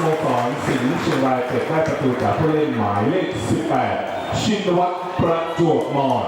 โมสรสิงห์เชียงรายเกิดได้ประตูจากผู้เล่นหมายเลข 18 ชินวัตรประจวบมอน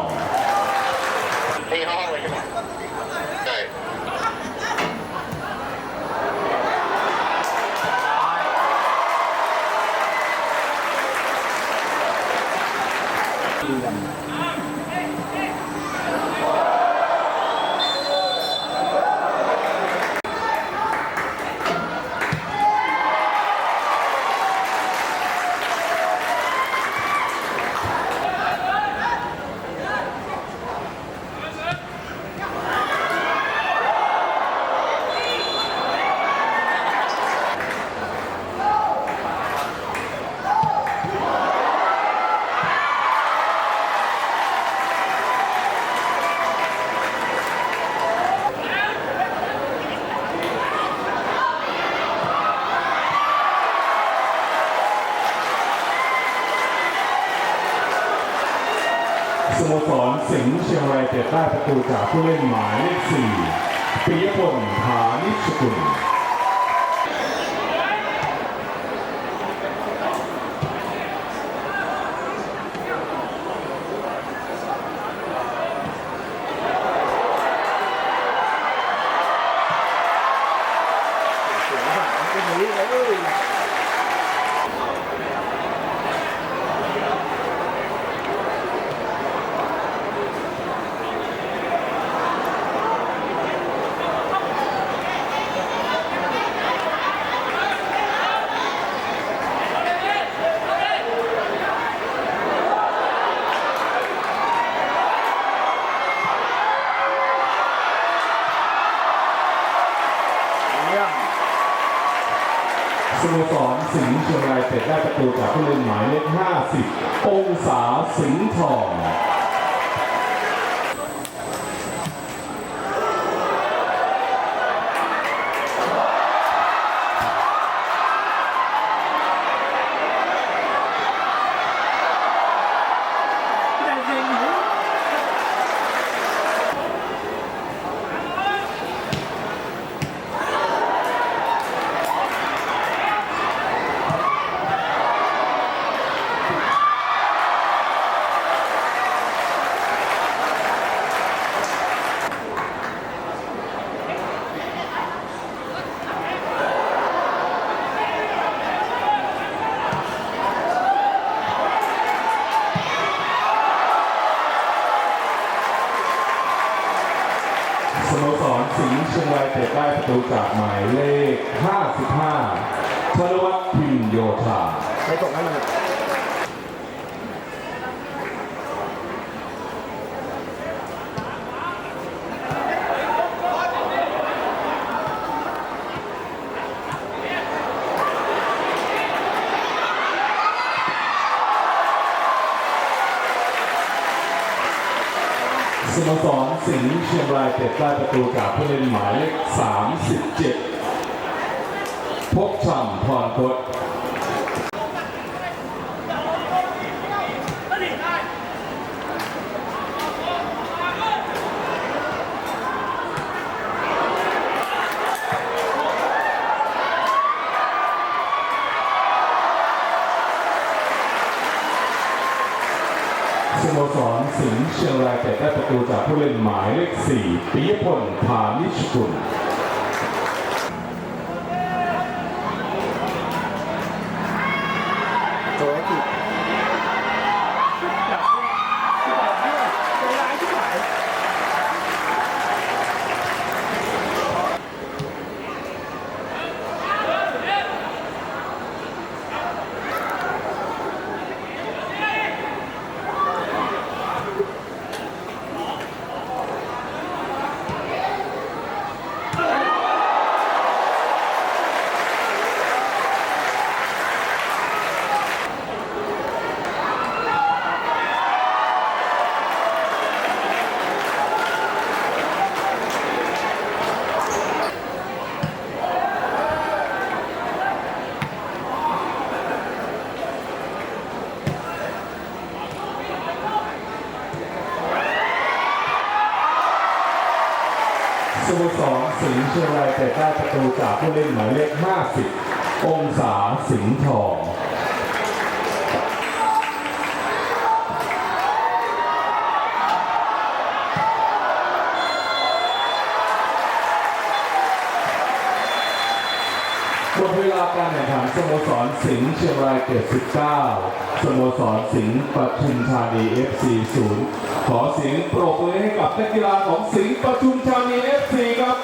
โมสรสิงห์เชียงรายเกิดได้ประตูจากผู้เล่นหมายเลข4ปิยพลฐานิชกุลส โมสรสิงห์เชียงรายเกิดได้ประตูจากผู้เล่นหมายเลข50 องศาสิงห์ทอง สโมสรสิงห์เชียงรายเกิ ดได้ประตูจากหมายเลข 55ธนวัฒน์พิมโยธาไปส่งให้มัน สโมสรสิงห์เชียงรายเกิดได้ประตูจากผู้เล่นหมายเลข37 พบชัมพรพศ สโมสรสิงห์เชียงรายเกิดได้ประตูจากผู้เล่นหมายเลข4ปิยพลพานิชกุล สโมสรสิงห์เชียงรายเกิดได้ประตูจากผู้เล่นหมายเลข 50 องศาสิงห์ทอง หมดเวลาการแข่งขัน สโมสรสิงห์เชียงรายเกต19สโมสรสิงห์ปทุมธานี FC 0ขอเสียงปรบมือให้กับนักกีฬาของสิงห์ปทุมธานี FC ครับ